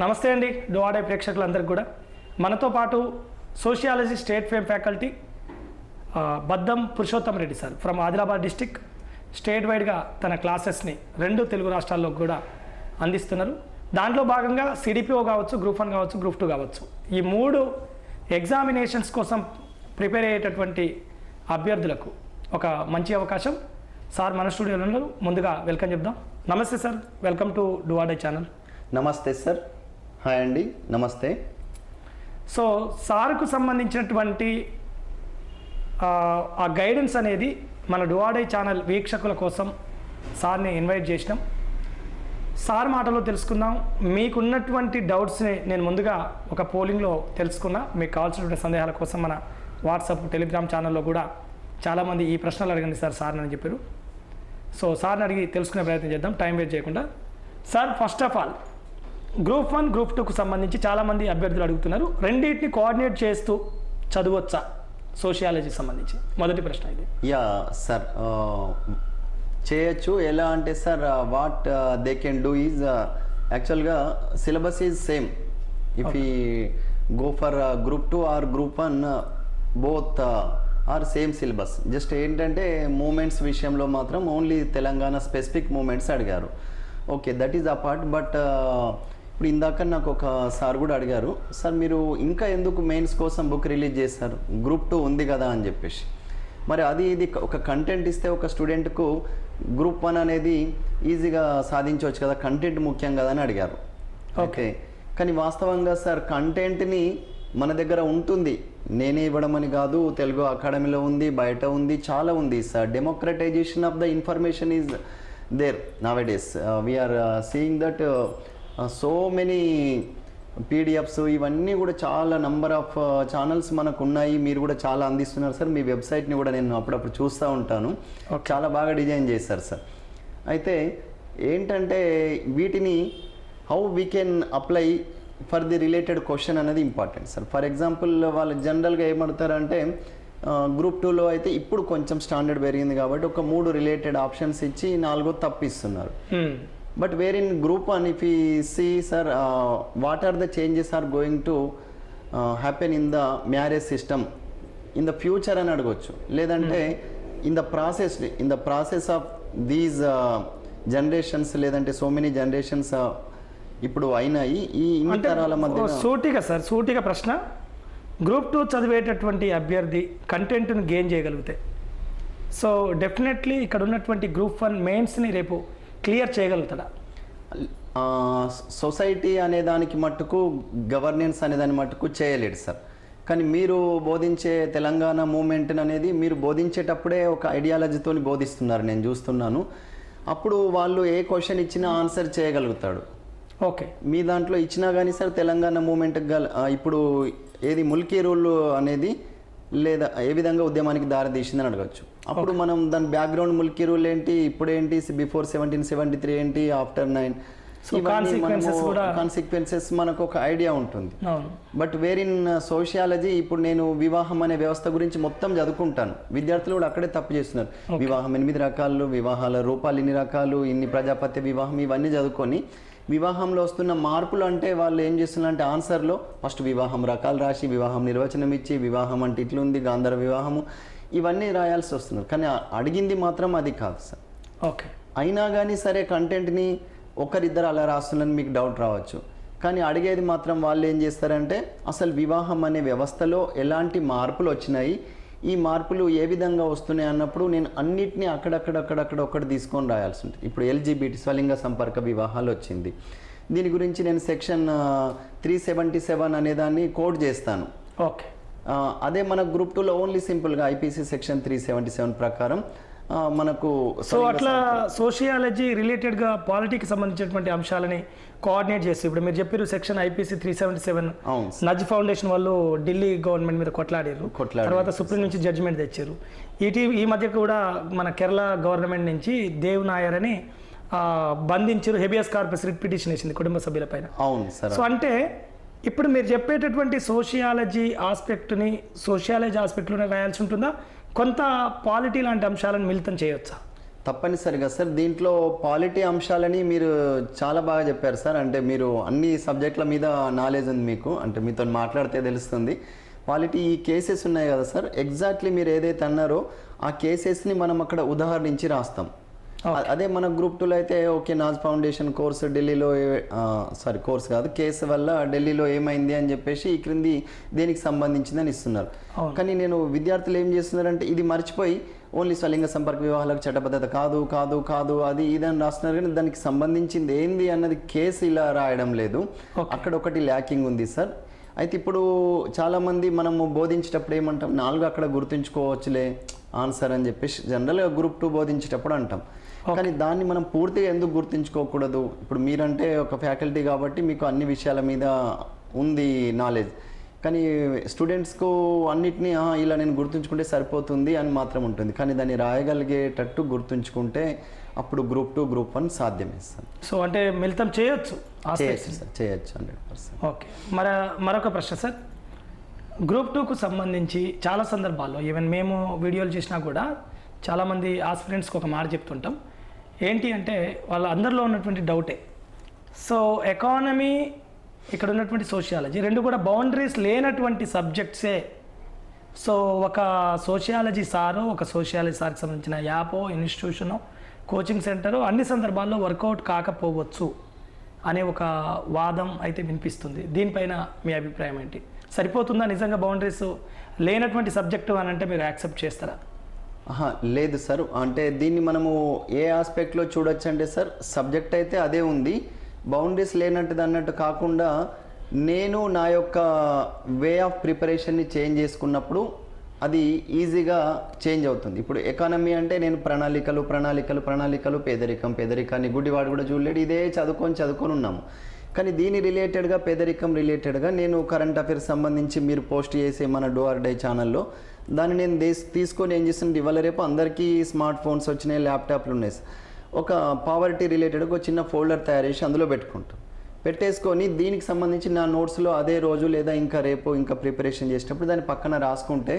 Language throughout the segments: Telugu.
నమస్తే అండి డోవాడే ప్రేక్షకులందరికీ కూడా. మనతో పాటు sociology state fame faculty Baddam Purushottam Reddy sir from Adilabad district. State వైడ్గా తన క్లాసెస్ని రెండు తెలుగు రాష్ట్రాల్లో కూడా అందిస్తున్నారు. దాంట్లో భాగంగా సిడిపిఓ కావచ్చు గ్రూప్ వన్ కావచ్చు గ్రూప్ టూ కావచ్చు. ఈ మూడు ఎగ్జామినేషన్స్ కోసం ప్రిపేర్ అయ్యేటటువంటి అభ్యర్థులకు ఒక మంచి అవకాశం. సార్ మన స్టూడియోలో ముందుగా వెల్కమ్ చెప్దాం. నమస్తే సార్. వెల్కమ్ టు డువాడే ఛానల్. నమస్తే సార్. హాయ్ అండి నమస్తే. సో సార్కు సంబంధించినటువంటి ఆ, గైడెన్స్ అనేది మన డువాడే ఛానల్ వీక్షకుల కోసం సార్ని ఇన్వైట్ చేసినాం. సార్ మాటలో తెలుసుకుందాం. మీకున్నటువంటి డౌట్స్ని నేను ముందుగా ఒక పోలింగ్లో తెలుసుకున్నా. మీకు కావాల్సినటువంటి సందేహాల కోసం మన వాట్సాప్ టెలిగ్రామ్ ఛానల్లో కూడా చాలామంది ఈ ప్రశ్నలు అడగండి సార్ సార్ని అని చెప్పారు. సో సార్ని అడిగి తెలుసుకునే ప్రయత్నం చేద్దాం. టైం వేస్ట్ చేయకుండా. Sir first of all group one group టూకు సంబంధించి చాలామంది అభ్యర్థులు అడుగుతున్నారు. రెండింటిని కోఆర్డినేట్ చేస్తూ చదవచ్చా? సోషియాలజీ సంబంధించి. మొదటి ప్రశ్న ఇది. యా సార్ చేయొచ్చు. ఎలా అంటే sir what they can do is యాక్చువల్గా syllabus is same. If we go for group two or group one both are same syllabus just ఏంటంటే మూమెంట్స్ విషయంలో మాత్రం ఓన్లీ తెలంగాణ స్పెసిఫిక్ మూమెంట్స్ అడిగారు. Okay that is apart but ఇప్పుడు ఇందాక నాకు ఒక సార్ కూడా అడిగారు సార్ మీరు ఇంకా ఎందుకు మెయిన్స్ కోసం బుక్ రిలీజ్ చేశారు? గ్రూప్ టూ ఉంది కదా అని చెప్పేసి. మరి అది ఇది ఒక కంటెంట్ ఇస్తే ఒక స్టూడెంట్కు గ్రూప్ వన్ అనేది ఈజీగా సాధించవచ్చు కదా కంటెంట్ ముఖ్యం కదా అని అడిగారు. ఓకే. కానీ వాస్తవంగా సార్ కంటెంట్ని మన దగ్గర ఉంటుంది. నేనే ఇవ్వడం అని కాదు తెలుగు అకాడమీలో ఉంది బయట ఉంది చాలా ఉంది sir. Democratization of the information is there nowadays we are seeing that so many PDFs ఇవన్నీ కూడా చాలా నంబర్ ఆఫ్ ఛానల్స్ మనకు ఉన్నాయి మీరు కూడా చాలా అందిస్తున్నారు సార్. మీ వెబ్సైట్ని కూడా నేను అప్పుడప్పుడు చూస్తూ ఉంటాను. చాలా బాగా డిజైన్ చేశారు సార్. అయితే ఏంటంటే వీటిని how we can apply for the related question అనేది ఇంపార్టెంట్ సార్. ఫర్ ఎగ్జాంపుల్ వాళ్ళు జనరల్గా ఏమడతారంటే గ్రూప్ టూలో అయితే ఇప్పుడు కొంచెం స్టాండర్డ్ పెరిగింది కాబట్టి ఒక మూడు రిలేటెడ్ ఆప్షన్స్ ఇచ్చి నాలుగో తప్పిస్తున్నారు. Hmm. But where in group one if we see sir what are the changes are going to happen in the marriage system in the future అని అడగొచ్చు. లేదంటే in the process in the process of these generations లేదంటే సో మెనీ జనరేషన్స్ ఇప్పుడు అయినాయి ఈ ఇన్ని తరాల మధ్య సూటిగా సార్ సూటిగా ప్రశ్న. గ్రూప్ టూ చదివేటటువంటి అభ్యర్థి కంటెంట్ను గెయిన్ చేయగలిగితే. సో డెఫినెట్లీ ఇక్కడ ఉన్నటువంటి గ్రూప్ వన్ మెయిన్స్ని రేపు క్లియర్ చేయగలుగుతాడా? సొసైటీ అనే దానికి మట్టుకు గవర్నెన్స్ అనే దాని మట్టుకు చేయలేడు సార్. కానీ మీరు బోధించే తెలంగాణ మూమెంట్ అనేది మీరు బోధించేటప్పుడే ఒక ఐడియాలజీతో బోధిస్తున్నారు నేను చూస్తున్నాను. అప్పుడు వాళ్ళు ఏ క్వశ్చన్ ఇచ్చినా ఆన్సర్ చేయగలుగుతాడు. ఓకే. మీ దాంట్లో ఇచ్చినా కానీ సార్ తెలంగాణ మూమెంట్ గల ఇప్పుడు ఏది ముల్కీ రూల్ అనేది లేదా ఏ విధంగా ఉద్యమానికి దారి తీసిందని అడగచ్చు. అప్పుడు మనం దాని బ్యాక్గ్రౌండ్ ముల్కీ రూల్ ఏంటి ఇప్పుడు ఏంటి బిఫోర్ సెవెంటీన్ సెవెంటీ త్రీ ఏంటి ఆఫ్టర్ నైన్. కాన్సిక్వెన్సెస్ మనకు ఒక ఐడియా ఉంటుంది. బట్ వేర్ ఇన్ సోషియాలజీ ఇప్పుడు నేను వివాహం అనే వ్యవస్థ గురించి మొత్తం చదువుకుంటాను. విద్యార్థులు కూడా అక్కడే తప్పు చేస్తున్నారు. వివాహం ఎనిమిది రకాలు వివాహాల రూపాలు ఇన్ని రకాలు ఇన్ని ప్రజాపత్య వివాహం ఇవన్నీ చదువుకొని వివాహంలో వస్తున్న మార్పులు అంటే వాళ్ళు ఏం చేస్తున్నారు అంటే ఆన్సర్లో ఫస్ట్ వివాహం రకాలు రాసి వివాహం నిర్వచనం ఇచ్చి వివాహం అంటే ఇట్లుంది గాంధర వివాహము ఇవన్నీ రాయాల్సి వస్తున్నారు. కానీ అడిగింది మాత్రం అది కాదు సార్. ఓకే. అయినా కానీ సరే కంటెంట్ని ఒకరిద్దరు అలా రాస్తున్నారని మీకు డౌట్ రావచ్చు. కానీ అడిగేది మాత్రం వాళ్ళు ఏం చేస్తారంటే అసలు వివాహం అనే వ్యవస్థలో ఎలాంటి మార్పులు వచ్చినాయి? ఈ మార్పులు ఏ విధంగా వస్తున్నాయి అన్నప్పుడు నేను అన్నిటినీ అక్కడక్కడక్కడక్కడ ఒకటి తీసుకొని రాయాల్సి ఉంటుంది. ఇప్పుడు ఎల్జీబీటీ స్వలింగ సంపర్క వివాహాలు వచ్చింది. దీని గురించి నేను సెక్షన్ త్రీ సెవెంటీ సెవెన్ అనే దాన్ని కోడ్ చేస్తాను. ఓకే. అదే మన గ్రూప్ టూలో ఓన్లీ సింపుల్గా IPC section three seventy seven ప్రకారం మనకు సో అట్లా సోషియాలజీ రిలేటెడ్గా పాలిటీకి సంబంధించినటువంటి అంశాలని కోఆర్డినేట్ చేసి ఇప్పుడు మీరు చెప్పారు section IPC three seventy seven Naz Foundation వాళ్ళు ఢిల్లీ గవర్నమెంట్ మీద కొట్లాడారు. తర్వాత సుప్రీం నుంచి జడ్జిమెంట్ తెచ్చారు ఇటీ ఈ మధ్య కూడా మన కేరళ గవర్నమెంట్ నుంచి దేవ్ నాయర్ అని బంధించారు హెబియస్ కార్పస్ రిట్ పిటిషన్ వేసింది కుటుంబ సభ్యులపైన అవును సార్. సో అంటే ఇప్పుడు మీరు చెప్పేటటువంటి సోషియాలజీ ఆస్పెక్ట్ని సోషియాలజీ ఆస్పెక్ట్లోనే రాయాల్సి ఉంటుందా? కొంత పాలిటీ లాంటి అంశాలను మిళితం చేయొచ్చా? తప్పనిసరిగా సార్. దీంట్లో పాలిటీ అంశాలని మీరు చాలా బాగా చెప్పారు సార్. అంటే మీరు అన్ని సబ్జెక్టుల మీద నాలెడ్జ్ ఉంది మీకు. అంటే మీతో మాట్లాడితే తెలుస్తుంది. పాలిటీ ఈ కేసెస్ ఉన్నాయి కదా సార్. ఎగ్జాక్ట్లీ మీరు ఏదైతే అన్నారో ఆ కేసెస్ని మనం అక్కడ ఉదాహరణించి రాస్తాం. అదే మన గ్రూప్ టూలో అయితే ఓకే నాజ్ ఫౌండేషన్ కోర్స్ ఢిల్లీలో సారీ కోర్స్ కాదు కేసు వల్ల ఢిల్లీలో ఏమైంది అని చెప్పేసి ఈ క్రింది దేనికి సంబంధించిందని ఇస్తున్నారు. కానీ నేను విద్యార్థులు ఏం చేస్తున్నారంటే ఇది మర్చిపోయి ఓన్లీ స్వలింగ సంపర్క వివాహాలకు చట్టబద్ధత కాదు కాదు కాదు అది ఇదని రాస్తున్నారు. కానీ దానికి సంబంధించింది ఏంది అన్నది కేసు ఇలా రాయడం లేదు. అక్కడ ఒకటి ల్యాకింగ్ ఉంది సార్. అయితే ఇప్పుడు చాలామంది మనము బోధించేటప్పుడు ఏమంటాం నాలుగు అక్కడ గుర్తుంచుకోవచ్చులే ఆన్సర్ అని చెప్పేసి జనరల్గా గ్రూప్ టూ బోధించేటప్పుడు అంటాం. కానీ దాన్ని మనం పూర్తిగా ఎందుకు గుర్తుంచుకోకూడదు? ఇప్పుడు మీరంటే ఒక ఫ్యాకల్టీ కాబట్టి మీకు అన్ని విషయాల మీద ఉంది నాలెడ్జ్ కానీ స్టూడెంట్స్కు అన్నిటినీ "ఆ, ఇలా నేను గుర్తుంచుకుంటే సరిపోతుంది అని మాత్రం ఉంటుంది. కానీ దాన్ని రాయగలిగేటట్టు గుర్తుంచుకుంటే అప్పుడు గ్రూప్ టూ గ్రూప్ వన్ సాధ్యమే సార్. సో అంటే మిళితం చేయొచ్చు చేయొచ్చు సార్. చేయొచ్చు హండ్రెడ్ పర్సెంట్. ఓకే. మరి మరొక ప్రశ్న సార్. గ్రూప్ టూకు సంబంధించి చాలా సందర్భాల్లో ఈవెన్ మేము వీడియోలు చేసినా కూడా చాలామంది ఆస్పిరెంట్స్కి ఒక మాట చెప్తుంటాం. ఏంటి అంటే వాళ్ళ అందరిలో ఉన్నటువంటి డౌటే సో ఎకానమీ ఇక్కడ ఉన్నటువంటి సోషియాలజీ రెండు కూడా బౌండరీస్ లేనటువంటి సబ్జెక్ట్సే సో ఒక సోషియాలజీ సారు ఒక సోషియాలజీ సార్కి సంబంధించిన యాపో ఇన్స్టిట్యూషనో కోచింగ్ సెంటరు అన్ని సందర్భాల్లో వర్కౌట్ కాకపోవచ్చు అనే ఒక వాదం అయితే వినిపిస్తుంది. దీనిపైన మీ అభిప్రాయం ఏంటి? సరిపోతుందా? నిజంగా బౌండరీస్ లేనటువంటి సబ్జెక్టు అని అంటే మీరు యాక్సెప్ట్ చేస్తారా? లేదు సార్. అంటే దీన్ని మనము ఏ ఆస్పెక్ట్లో చూడొచ్చు అంటే సార్ సబ్జెక్ట్ అయితే అదే ఉంది. బౌండరీస్ లేనట్టుది అన్నట్టు కాకుండా నేను నా యొక్క వే ఆఫ్ ప్రిపరేషన్ని చేంజ్ చేసుకున్నప్పుడు అది ఈజీగా చేంజ్ అవుతుంది. ఇప్పుడు ఎకానమీ అంటే నేను ప్రణాళికలు ప్రణాళికలు ప్రణాళికలు పేదరికం పేదరికాన్ని గుడ్డివాడు కూడా చూడలేడు. ఇదే చదువుకొని చదువుకొని ఉన్నాము. కానీ దీని రిలేటెడ్గా పేదరికం రిలేటెడ్గా నేను కరెంట్ అఫైర్స్ సంబంధించి మీరు పోస్ట్ చేసే మన డో ఆర్ డై ఛానల్లో దాన్ని నేను తీసుకొని ఏం చేస్తాను ఇవాళ రేపు అందరికీ స్మార్ట్ ఫోన్స్ వచ్చినాయి ల్యాప్టాప్లు ఉన్నాయి. ఒక పావర్టీ రిలేటెడ్గా ఒక చిన్న ఫోల్డర్ తయారు చేసి అందులో పెట్టుకుంటాం. పెట్టేసుకొని దీనికి సంబంధించి నా నోట్స్లో అదే రోజు లేదా ఇంకా రేపు ఇంకా ప్రిపరేషన్ చేసేటప్పుడు దాన్ని పక్కన రాసుకుంటే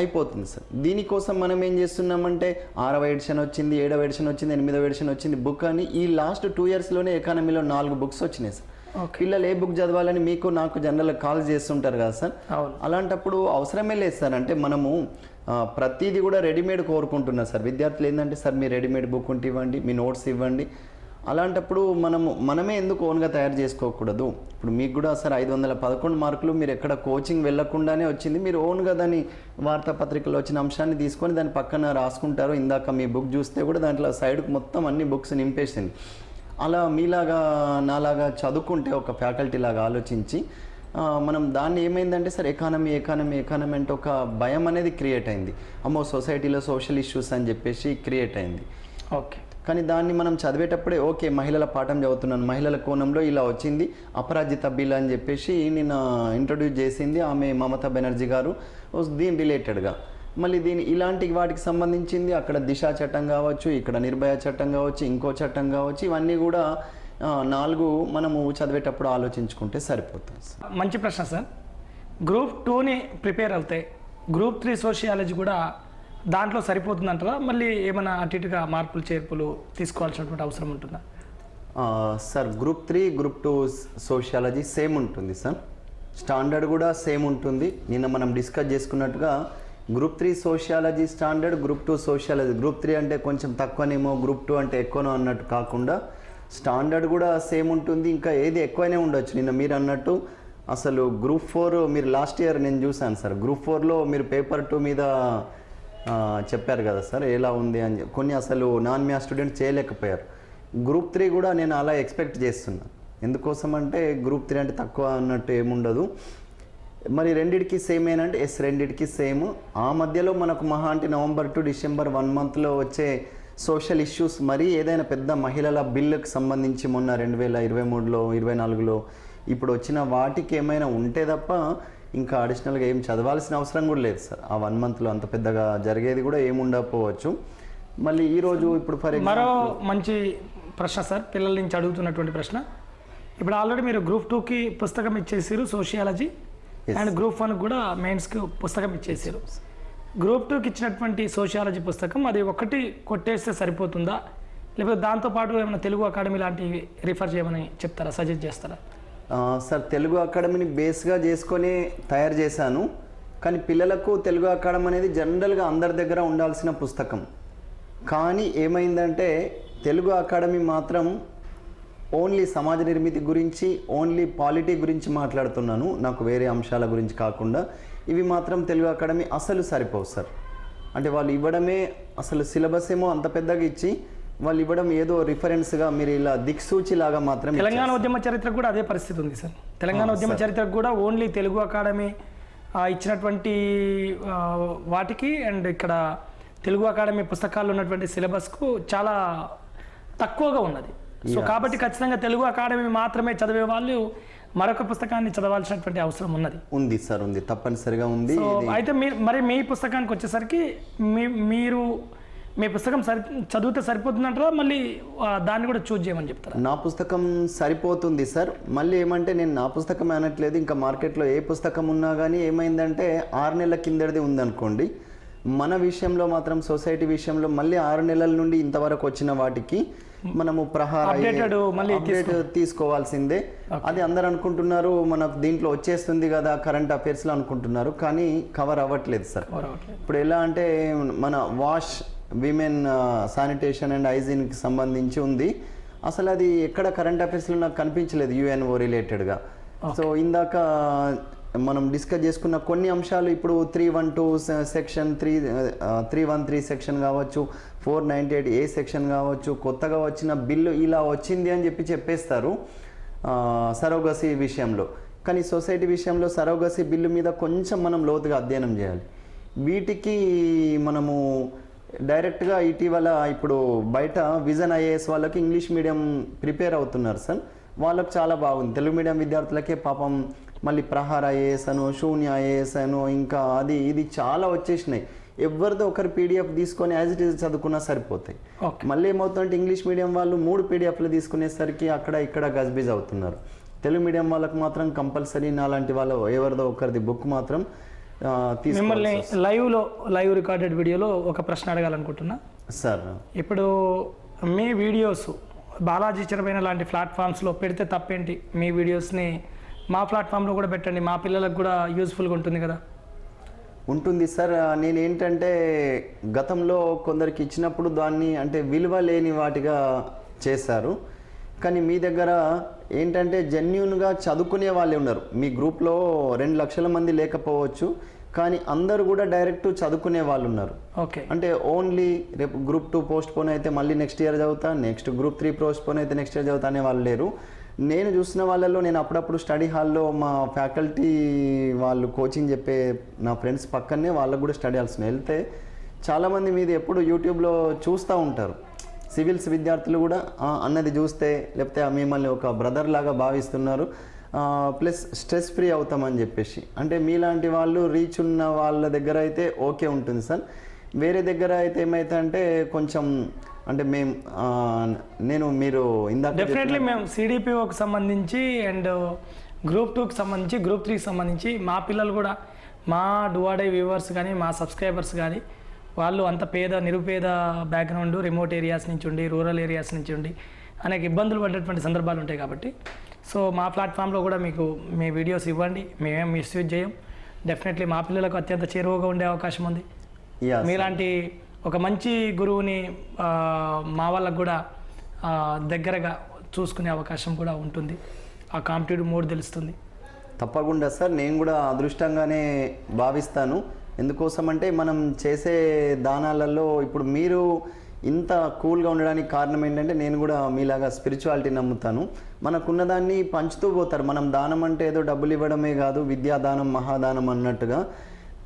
అయిపోతుంది సార్. దీనికోసం మనం ఏం చేస్తున్నామంటే ఆరవ ఎడిషన్ వచ్చింది ఏడవ ఎడిషన్ వచ్చింది ఎనిమిదవ ఎడిషన్ వచ్చింది బుక్ అని ఈ లాస్ట్ టూ ఇయర్స్లోనే ఎకానమీలో నాలుగు బుక్స్ వచ్చినాయి సార్. పిల్లలు ఏ బుక్ చదవాలని మీకు నాకు జనరల్గా కాల్ చేస్తుంటారు కదా సార్? అలాంటప్పుడు అవసరమే లేదు సార్. అంటే మనము ప్రతిదీ కూడా రెడీమేడ్ కోరుకుంటున్నారు సార్. విద్యార్థులు ఏంటంటే సార్ మీ రెడీమేడ్ బుక్ ఉంటే ఇవ్వండి మీ నోట్స్ ఇవ్వండి. అలాంటప్పుడు మనము మనమే ఎందుకు ఓన్గా తయారు చేసుకోకూడదు? ఇప్పుడు మీకు కూడా సార్ ఐదు వందల పదకొండు మార్కులు మీరు ఎక్కడ కోచింగ్ వెళ్ళకుండానే వచ్చింది. మీరు ఓన్గా దాన్ని వార్తాపత్రికలో వచ్చిన అంశాన్ని తీసుకొని దాని పక్కన రాసుకుంటారు. ఇందాక మీ బుక్ చూస్తే కూడా దాంట్లో సైడ్కి మొత్తం అన్ని బుక్స్ నింపేసింది. అలా మీలాగా నాలాగా చదువుకుంటే ఒక ఫ్యాకల్టీ లాగా ఆలోచించి మనం దాన్ని ఏమైందంటే సార్ ఎకానమీ ఎకానమీ ఎకానమీ అంటే ఒక భయం అనేది క్రియేట్ అయింది. అమ్మో సొసైటీలో సోషల్ ఇష్యూస్ అని చెప్పేసి క్రియేట్ అయింది. ఓకే. కానీ దాన్ని మనం చదివేటప్పుడే ఓకే మహిళల పాఠం చదువుతున్నాను మహిళల కోణంలో ఇలా వచ్చింది అపరాజిత బిల్ అని చెప్పేసి నిన్న ఇంట్రడ్యూస్ చేసింది ఆమె మమతా బెనర్జీ గారు దీని రిలేటెడ్గా. మళ్ళీ దీని ఇలాంటి వాటికి సంబంధించింది అక్కడ దిశ చట్టం కావచ్చు ఇక్కడ నిర్భయ చట్టం కావచ్చు ఇంకో చట్టం కావచ్చు ఇవన్నీ కూడా నాలుగు మనము చదివేటప్పుడు ఆలోచించుకుంటే సరిపోతుంది సార్. మంచి ప్రశ్న సార్. గ్రూప్ టూని ప్రిపేర్ అవుతాయి గ్రూప్ త్రీ సోషియాలజీ కూడా దాంట్లో సరిపోతుందంటారా? మళ్ళీ ఏమైనా అటు ఇటుగా మార్పులు చేర్పులు తీసుకోవాల్సినటువంటి అవసరం ఉంటుందా? Sir group three group two sociology same ఉంటుంది సార్. స్టాండర్డ్ కూడా సేమ్ ఉంటుంది. నిన్న మనం డిస్కస్ చేసుకున్నట్టుగా group three sociology standard group two sociology. Group three అంటే కొంచెం తక్కువనేమో గ్రూప్ టూ అంటే ఎక్కువనో అన్నట్టు కాకుండా స్టాండర్డ్ కూడా సేమ్ ఉంటుంది ఇంకా ఏది ఎక్కువనే ఉండొచ్చు. నిన్న మీరు అన్నట్టు అసలు గ్రూప్ ఫోర్ మీరు లాస్ట్ ఇయర్ నేను చూశాను సార్. గ్రూప్ ఫోర్లో మీరు పేపర్ టూ మీద చెప్పారు కదా సార్ ఎలా ఉంది అని చెప్పి. కొన్ని అసలు నాన్ మ్యా స్టూడెంట్ చేయలేకపోయారు. గ్రూప్ త్రీ కూడా నేను అలా ఎక్స్పెక్ట్ చేస్తున్నాను ఎందుకోసం అంటే గ్రూప్ త్రీ అంటే తక్కువ అన్నట్టు ఏముండదు. మరి రెండిటికి సేమ్ ఏనంటే? ఎస్ రెండిటికి సేమ్ ఆ మధ్యలో మనకు మహా అంటే నవంబర్ టు డిసెంబర్ వన్ మంత్లో వచ్చే సోషల్ ఇష్యూస్ మరి ఏదైనా పెద్ద మహిళల బిల్లుకు సంబంధించి మొన్న రెండు వేల ఇరవై మూడులో ఇరవై నాలుగులో ఇప్పుడు వచ్చిన వాటికి ఏమైనా ఉంటే తప్ప ఇంకా అడిషనల్గా ఏం చదవాల్సిన అవసరం కూడా లేదు సార్ ఆ వన్ మంత్లో అంత పెద్దగా జరిగేది కూడా ఏముండకపోవచ్చు మళ్ళీ ఈరోజు ఇప్పుడు ఫర్ మరో మంచి ప్రశ్న సార్ పిల్లల నుంచి అడుగుతున్నటువంటి ప్రశ్న. ఇప్పుడు ఆల్రెడీ మీరు గ్రూప్ టూకి పుస్తకం ఇచ్చేసారు సోషియాలజీ అండ్ గ్రూప్ వన్ కూడా మెయిన్స్కి పుస్తకం ఇచ్చేసారు. గ్రూప్ టూకి ఇచ్చినటువంటి సోషియాలజీ పుస్తకం అది ఒకటి కొట్టేస్తే సరిపోతుందా? లేకపోతే దాంతోపాటు ఏమైనా తెలుగు అకాడమీ లాంటివి రిఫర్ చేయమని చెప్తారా సజెస్ట్ చేస్తారా? సార్ తెలుగు అకాడమీని బేస్గా చేసుకొని తయారు చేశాను. కానీ పిల్లలకు తెలుగు అకాడమీ అనేది జనరల్గా అందరి దగ్గర ఉండాల్సిన పుస్తకం. కానీ ఏమైందంటే తెలుగు అకాడమీ మాత్రం ఓన్లీ సమాజ నిర్మితి గురించి ఓన్లీ పాలిటీ గురించి మాట్లాడుతున్నాను. నాకు వేరే అంశాల గురించి కాకుండా ఇవి మాత్రం తెలుగు అకాడమీ అసలు సరిపోవు సార్. అంటే వాళ్ళు ఇవ్వడమే అసలు సిలబస్ ఏమో అంత పెద్దగా ఇచ్చి వాళ్ళు ఇవ్వడం ఏదో రిఫరెన్స్గా మీరు ఇలా దిక్సూచి లాగా మాత్రం తెలంగాణ ఉద్యమ చరిత్రకు కూడా అదే పరిస్థితి ఉంది సార్. తెలంగాణ ఉద్యమ చరిత్రకు కూడా ఓన్లీ తెలుగు అకాడమీ ఇచ్చినటువంటి వాటికి అండ్ ఇక్కడ తెలుగు అకాడమీ పుస్తకాల్లో ఉన్నటువంటి సిలబస్కు చాలా తక్కువగా ఉన్నది. సో కాబట్టి ఖచ్చితంగా తెలుగు అకాడమీ మాత్రమే చదివే వాళ్ళు మరొక పుస్తకాన్ని చదవాల్సినటువంటి అవసరం ఉన్నది. ఉంది సార్ ఉంది. తప్పనిసరిగా ఉంది. అయితే మీరు మరి మీ పుస్తకానికి వచ్చేసరికి మీ మీరు మీ పుస్తకం సరి చదివితే సరిపోతుందంటారా? మళ్ళీ దాన్ని కూడా చూజ్ చేయమని చెప్తారా? నా పుస్తకం సరిపోతుంది సార్. మళ్ళీ ఏమంటే నేను నా పుస్తకం అనట్లేదు. ఇంకా మార్కెట్లో ఏ పుస్తకం ఉన్నా కానీ ఏమైందంటే ఆరు నెలల కిందటిది ఉందనుకోండి. మన విషయంలో మాత్రం సొసైటీ విషయంలో మళ్ళీ ఆరు నెలల నుండి ఇంతవరకు వచ్చిన వాటికి మనము ప్రహార అప్డేట్ తీసుకోవాల్సిందే. అది అందరు అనుకుంటున్నారు మనకు దీంట్లో వచ్చేస్తుంది కదా కరెంట్ అఫైర్స్లో అనుకుంటున్నారు కానీ కవర్ అవ్వట్లేదు సార్. ఇప్పుడు ఎలా అంటే మన వాష్ విమెన్ శానిటేషన్ అండ్ హైజీన్కి సంబంధించి ఉంది. అసలు అది ఎక్కడ కరెంట్ అఫైర్స్లో నాకు కనిపించలేదు యుఎన్ఓ రిలేటెడ్గా సో ఇందాక మనం డిస్కస్ చేసుకున్న కొన్ని అంశాలు ఇప్పుడు three one two section three three one three section కావచ్చు four ninety eight A section కావచ్చు కొత్తగా వచ్చిన బిల్లు ఇలా వచ్చింది అని చెప్పి చెప్పేస్తారు సరోగసి విషయంలో. కానీ సొసైటీ విషయంలో సరోగసి బిల్లు మీద కొంచెం మనం లోతుగా అధ్యయనం చేయాలి. వీటికి మనము డైరెక్ట్గా ఇటీవల ఇప్పుడు బయట విజన్ ఐఏఎస్ వాళ్ళకి ఇంగ్లీష్ మీడియం ప్రిపేర్ అవుతున్నారు సార్. వాళ్ళకు చాలా బాగుంది. తెలుగు మీడియం విద్యార్థులకే పాపం మళ్ళీ ప్రహార ఐఏఎస్ అను శూన్య ఐఏఎస్ అను ఇంకా అది ఇది చాలా వచ్చేసినాయి. ఎవరిదో ఒకరు పీడిఎఫ్ తీసుకొని యాజ్ ఇట్ ఈజ్ చదువుకున్నా సరిపోతాయి. మళ్ళీ ఏమవుతుందంటే ఇంగ్లీష్ మీడియం వాళ్ళు మూడు పీడిఎఫ్లు తీసుకునేసరికి అక్కడ ఇక్కడ గజ్బిజ్ అవుతున్నారు. తెలుగు మీడియం వాళ్ళకి మాత్రం కంపల్సరీ నాలాంటి వాళ్ళ ఎవరిదో ఒకరిది బుక్ మాత్రం మిమ్మల్ని లైవ్లో లైవ్ రికార్డెడ్ వీడియోలో ఒక ప్రశ్న అడగాలనుకుంటున్నా. సార్ ఇప్పుడు మీ వీడియోస్ బాలాజీ చిరమైన లాంటి ప్లాట్ఫామ్స్లో పెడితే తప్పేంటి? మీ వీడియోస్ని మా ప్లాట్ఫామ్లో కూడా పెట్టండి మా పిల్లలకు కూడా యూస్ఫుల్గా ఉంటుంది కదా. ఉంటుంది సార్. నేను ఏంటంటే గతంలో కొందరికి ఇచ్చినప్పుడు దాన్ని అంటే విలువ లేని వాటిగా చేశారు. కానీ మీ దగ్గర ఏంటంటే జెన్యున్గా చదువుకునే వాళ్ళే ఉన్నారు. మీ గ్రూప్లో రెండు లక్షల మంది లేకపోవచ్చు కానీ అందరూ కూడా డైరెక్ట్ చదువుకునే వాళ్ళు ఉన్నారు. ఓకే. అంటే ఓన్లీ రేపు గ్రూప్ టూ పోస్ట్ పోన్ అయితే మళ్ళీ నెక్స్ట్ ఇయర్ చదువుతా next group three postpone అయితే నెక్స్ట్ ఇయర్ చదువుతా అనే వాళ్ళు లేరు. నేను చూసిన వాళ్ళలో నేను అప్పుడప్పుడు స్టడీ హాల్లో మా ఫ్యాకల్టీ వాళ్ళు కోచింగ్ చెప్పే నా ఫ్రెండ్స్ పక్కనే వాళ్ళకు కూడా స్టడీ హాల్స్ వెళ్తే చాలామంది మీది ఎప్పుడు యూట్యూబ్లో చూస్తూ ఉంటారు. సివిల్స్ విద్యార్థులు కూడా అన్నది చూస్తే లేకపోతే ఆ మిమ్మల్ని ఒక బ్రదర్ లాగా భావిస్తున్నారు. ప్లస్ స్ట్రెస్ ఫ్రీ అవుతామని చెప్పేసి. అంటే మీలాంటి వాళ్ళు రీచ్ ఉన్న వాళ్ళ దగ్గర అయితే ఓకే ఉంటుంది సార్. వేరే దగ్గర అయితే ఏమైతే అంటే కొంచెం అంటే మేము నేను మీరు ఇందాక డెఫినెట్లీ మేము సిడిపిఓకి సంబంధించి అండ్ గ్రూప్ టూకి సంబంధించి గ్రూప్ త్రీకి సంబంధించి మా పిల్లలు కూడా మా డువాడే వ్యూవర్స్ కానీ మా సబ్స్క్రైబర్స్ కానీ వాళ్ళు అంత పేద నిరుపేద బ్యాక్గ్రౌండ్ రిమోట్ ఏరియాస్ నుంచి ఉండి రూరల్ ఏరియాస్ నుంచి ఉండి అనేక ఇబ్బందులు పడేటువంటి సందర్భాలు ఉంటాయి కాబట్టి. సో మా ప్లాట్ఫామ్లో కూడా మీకు మీ వీడియోస్ ఇవ్వండి మేమేం మిస్యూజ్ చేయం. డెఫినెట్లీ మా పిల్లలకు అత్యంత చేరువగా ఉండే అవకాశం ఉంది. మీలాంటి ఒక మంచి గురువుని మా వాళ్ళకు కూడా దగ్గరగా చూసుకునే అవకాశం కూడా ఉంటుంది. ఆ కాంపిటేటివ్ మోడ్ తెలుస్తుంది. తప్పకుండా సార్ నేను కూడా అదృష్టంగానే భావిస్తాను. ఎందుకోసం అంటే మనం చేసే దానాలలో ఇప్పుడు మీరు ఇంత కూల్గా ఉండడానికి కారణం ఏంటంటే నేను కూడా మీలాగా స్పిరిచువాలిటీ నమ్ముతాను. మనకున్న దాన్ని పంచుతూ పోతారు. మనం దానం అంటే ఏదో డబ్బులు ఇవ్వడమే కాదు విద్యాదానం మహాదానం అన్నట్టుగా.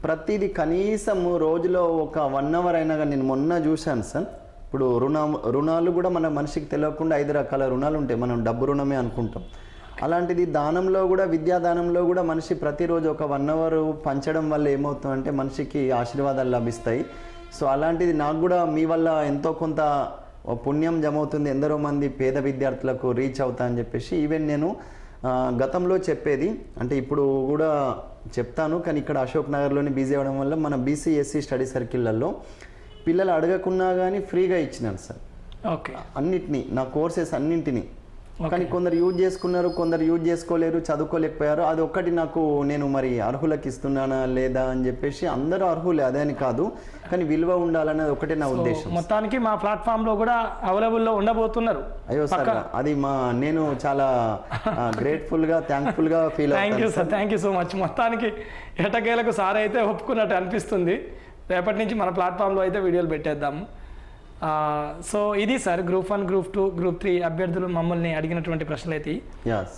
ప్రతిదీ కనీసం రోజులో ఒక వన్ అవర్ అయినా కానీ నేను మొన్న చూశాను సార్ ఇప్పుడు రుణ రుణాలు కూడా మన మనిషికి తెలియకుండా ఐదు రకాల రుణాలు ఉంటాయి. మనం డబ్బు రుణమే అనుకుంటాం. అలాంటిది దానంలో కూడా విద్యా దానంలో కూడా మనిషి ప్రతిరోజు ఒక వన్ అవర్ పంచడం వల్ల ఏమవుతుందంటే మనిషికి ఆశీర్వాదాలు లభిస్తాయి. సో అలాంటిది నాకు కూడా మీ వల్ల ఎంతో కొంత పుణ్యం జమ అవుతుంది ఎందరో మంది పేద విద్యార్థులకు రీచ్ అవుతా అని చెప్పేసి ఈవెన్ నేను గతంలో చెప్పేది అంటే ఇప్పుడు కూడా చెప్తాను కానీ ఇక్కడ అశోక్ నగర్లోనే బిజీ అవ్వడం వల్ల మన బీసీ ఎస్సీ స్టడీ సర్కిళ్ళల్లో పిల్లలు అడగకున్నా కానీ ఫ్రీగా ఇచ్చినాను సార్. ఓకే. అన్నిటినీ నా కోర్సెస్ అన్నింటినీ. కానీ కొందరు యూజ్ చేసుకున్నారు కొందరు యూజ్ చేసుకోలేరు చదువుకోలేకపోయారు. అది ఒక్కటి నాకు నేను మరి అర్హులకు ఇస్తున్నానా లేదా అని చెప్పేసి అందరూ అర్హులే అదే అని కాదు. కానీ విలువ ఉండాలనేది ఒకటే నా ఉద్దేశం. మొత్తానికి మా ప్లాట్ఫామ్లో కూడా అవైలబుల్లో ఉండబోతున్నారు. అయ్యో సార్ అది మా నేను చాలా గ్రేట్ఫుల్గా థ్యాంక్ఫుల్గా feel thank you sir thank you so much మొత్తానికి ఎటకేలకు సార్ అయితే ఒప్పుకున్నట్టు అనిపిస్తుంది. రేపటి నుంచి మన ప్లాట్ఫామ్లో అయితే వీడియోలు పెట్టేద్దాము సో ఇది sir group one group two group three అభ్యర్థులు మమ్మల్ని అడిగినటువంటి ప్రశ్నలు అయితే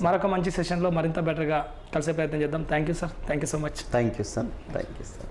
మరొక మంచి సెషన్లో మరింత బెటర్గా కలిసే ప్రయత్నం చేద్దాం. Thank you sir thank you so much thank you sir thank you sir